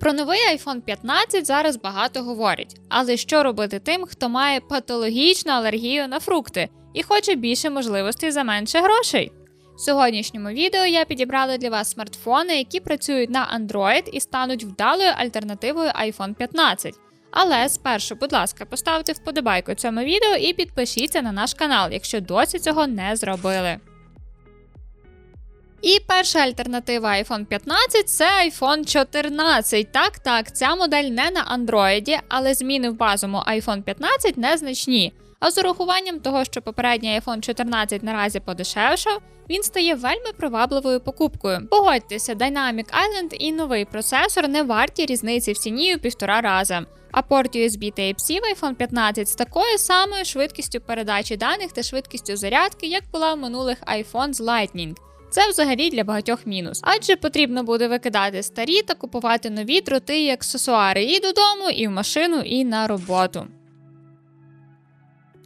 Про новий iPhone 15 зараз багато говорять, але що робити тим, хто має патологічну алергію на фрукти і хоче більше можливостей за менше грошей? В сьогоднішньому відео я підібрала для вас смартфони, які працюють на Android і стануть вдалою альтернативою iPhone 15. Але спершу, будь ласка, поставте вподобайку цьому відео і підпишіться на наш канал, якщо досі цього не зробили. І перша альтернатива iPhone 15 це iPhone 14. Так, так, ця модель не на Android, але зміни в базовому iPhone 15 незначні. А з урахуванням того, що попередній iPhone 14 наразі подешевшав, він стає вельми привабливою покупкою. Погодьтеся, Dynamic Island і новий процесор не варті різниці в ціні у півтора рази. А порт USB Type-C в iPhone 15 з такою самою швидкістю передачі даних та швидкістю зарядки, як була в минулих iPhone з Lightning. Це взагалі для багатьох мінус, адже потрібно буде викидати старі та купувати нові дроти і аксесуари і додому, і в машину, і на роботу.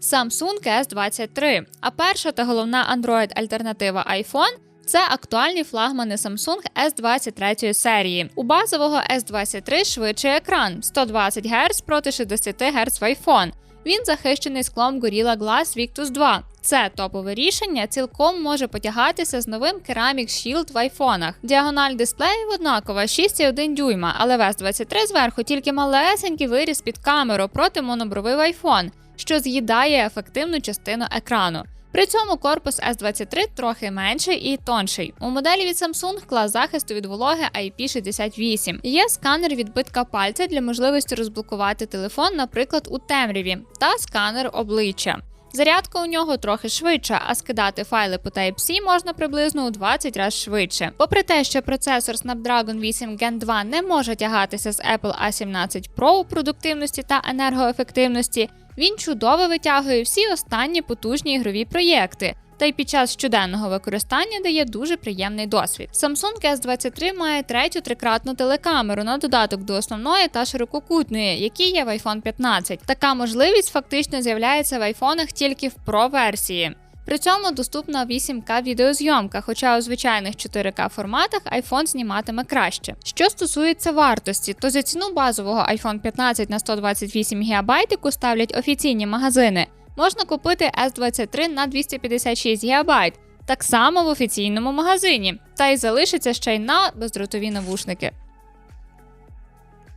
Samsung S23. А перша та головна Android-альтернатива iPhone це актуальні флагмани Samsung S23 серії. У базового S23 швидший екран 120 Гц проти 60 Гц в iPhone. Він захищений склом Gorilla Glass Victus 2. Це топове рішення цілком може потягатися з новим Ceramic Shield в айфонах. Діагональ дисплеїв однакова 6,1 дюйма, але вес 23 зверху тільки малесенький виріс під камеру проти монобровий iPhone, що з'їдає ефективну частину екрану. При цьому корпус S23 трохи менший і тонший. У моделі від Samsung клас захисту від вологи IP68. Є сканер відбитка пальця для можливості розблокувати телефон, наприклад, у темряві, та сканер обличчя. Зарядка у нього трохи швидша, а скидати файли по Type-C можна приблизно у 20 разів швидше. Попри те, що процесор Snapdragon 8 Gen 2 не може тягатися з Apple A17 Pro у продуктивності та енергоефективності, він чудово витягує всі останні потужні ігрові проєкти. Та й під час щоденного використання дає дуже приємний досвід. Samsung S23 має третю трикратну телекамеру на додаток до основної та ширококутної, які є в iPhone 15. Така можливість фактично з'являється в айфонах тільки в Pro версії. При цьому доступна 8К відеозйомка, хоча у звичайних 4К форматах iPhone зніматиме краще. Що стосується вартості, то за ціну базового iPhone 15 на 128 ГБ, ставлять офіційні магазини, можна купити S23 на 256 ГБ, так само в офіційному магазині, та й залишиться ще й на бездротові навушники.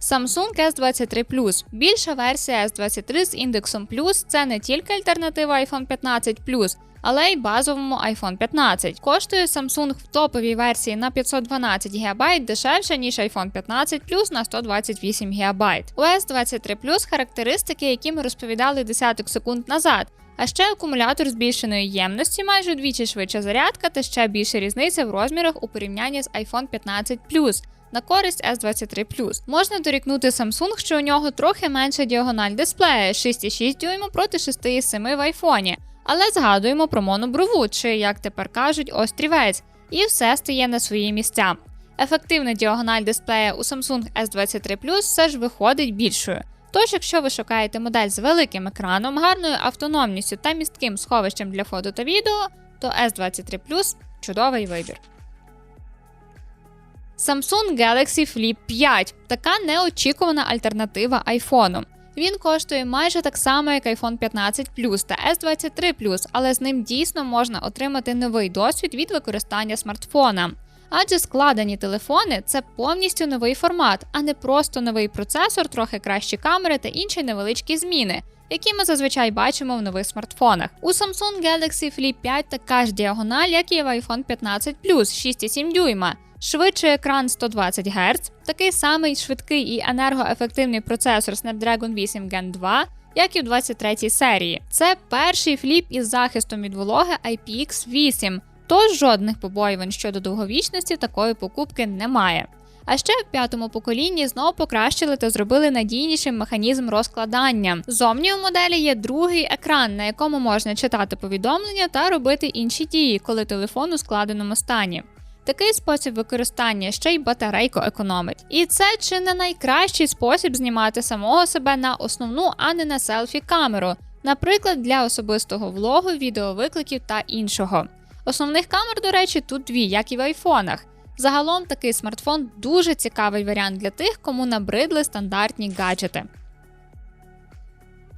Samsung S23 Plus. Більша версія S23 з індексом Plus це не тільки альтернатива iPhone 15 Plus, але й базовому iPhone 15. Коштує Samsung в топовій версії на 512 ГБ дешевше, ніж iPhone 15 Plus на 128 ГБ. У S23 Plus характеристики, які ми розповідали десяток секунд назад. А ще акумулятор збільшеної ємності, майже вдвічі швидша зарядка та ще більша різниця в розмірах у порівнянні з iPhone 15 Plus на користь S23 Можна дорікнути Samsung, що у нього трохи менша діагональ дисплея 6,6 дюйма проти 6,7 в айфоні. Але згадуємо про моноброву, чи, як тепер кажуть, острівець, і все стає на свої місця. Ефективна діагональ дисплея у Samsung S23 все ж виходить більшою. Тож, якщо ви шукаєте модель з великим екраном, гарною автономністю та містким сховищем для фото та відео, то S23 чудовий вибір. Samsung Galaxy Flip 5 така неочікувана альтернатива айфону. Він коштує майже так само, як iPhone 15 Plus та S23 Plus, але з ним дійсно можна отримати новий досвід від використання смартфона. Адже складені телефони це повністю новий формат, а не просто новий процесор, трохи кращі камери та інші невеличкі зміни, які ми зазвичай бачимо в нових смартфонах. У Samsung Galaxy Flip 5 така ж діагональ, як і в iPhone 15 Plus 6,7 дюйма. Швидший екран 120 Гц, такий самий швидкий і енергоефективний процесор Snapdragon 8 Gen 2, як і в 23 серії. Це перший фліп із захистом від вологи IPX8, тож жодних побоювань щодо довговічності такої покупки немає. А ще в п'ятому поколінні знову покращили та зробили надійнішим механізм розкладання. Зовні у моделі є другий екран, на якому можна читати повідомлення та робити інші дії, коли телефон у складеному стані. Такий спосіб використання ще й батарейку економить. І це чи не найкращий спосіб знімати самого себе на основну, а не на селфі камеру, наприклад, для особистого влогу, відеовикликів та іншого. Основних камер, до речі, тут дві, як і в айфонах. Загалом такий смартфон дуже цікавий варіант для тих, кому набридли стандартні гаджети.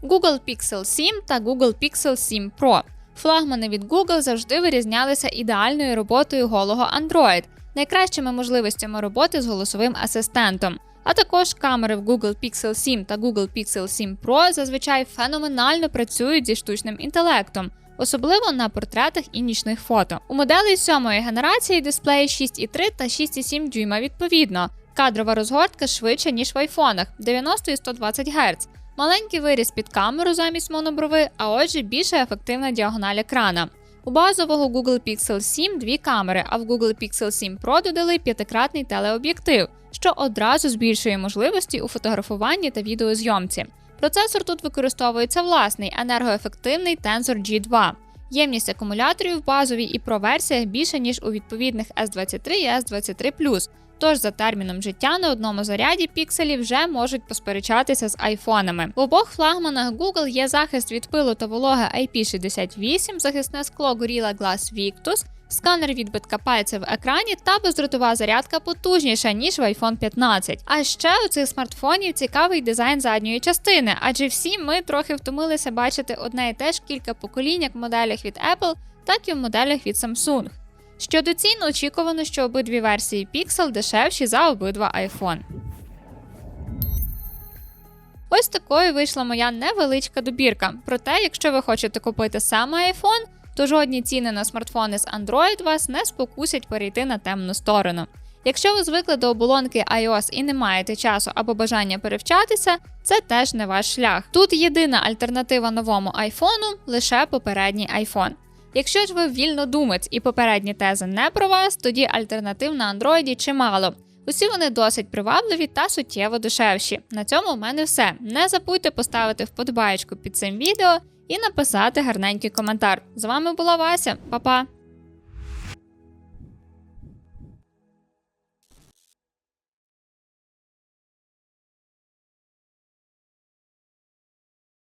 Google Pixel 7 та Google Pixel 7 Pro. Флагмани від Google завжди вирізнялися ідеальною роботою голого Android, найкращими можливостями роботи з голосовим асистентом. А також камери в Google Pixel 7 та Google Pixel 7 Pro зазвичай феноменально працюють зі штучним інтелектом, особливо на портретах і нічних фото. У моделей сьомої генерації дисплеї 6,3 та 6,7 дюйма відповідно. Кадрова розгортка швидша, ніж в айфонах 90 і 120 Гц. Маленький виріз під камеру замість моноброви, а отже більша ефективна діагональ екрана. У базового Google Pixel 7 дві камери, а в Google Pixel 7 Pro додали п'ятикратний телеоб'єктив, що одразу збільшує можливості у фотографуванні та відеозйомці. Процесор тут використовується власний енергоефективний Tensor G2. Ємність акумуляторів в базовій і про версіях більше, ніж у відповідних S23 і S23 Тож за терміном життя на одному заряді пікселі вже можуть посперечатися з айфонами. В обох флагманах Google є захист від пилу та вологи IP68, захисне скло Gorilla Glass Victus, сканер відбитка пальця в екрані та бездротова зарядка потужніша, ніж в iPhone 15. А ще у цих смартфонів цікавий дизайн задньої частини, адже всі ми трохи втомилися бачити одне і те ж кілька поколінь як в моделях від Apple, так і в моделях від Samsung. Щодо цін, очікувано, що обидві версії Pixel дешевші за обидва iPhone. Ось такою вийшла моя невеличка добірка. Проте, якщо ви хочете купити саме iPhone, то жодні ціни на смартфони з Android вас не спокусять перейти на темну сторону. Якщо ви звикли до оболонки iOS і не маєте часу або бажання перевчатися, це теж не ваш шлях. Тут єдина альтернатива новому iPhone – лише попередній iPhone. Якщо ж ви вільнодумець і попередні тези не про вас, тоді альтернатив на Android чимало. Усі вони досить привабливі та суттєво дешевші. На цьому в мене все. Не забудьте поставити вподобаєчку під цим відео і написати гарненький коментар. З вами була Вася, Па-па!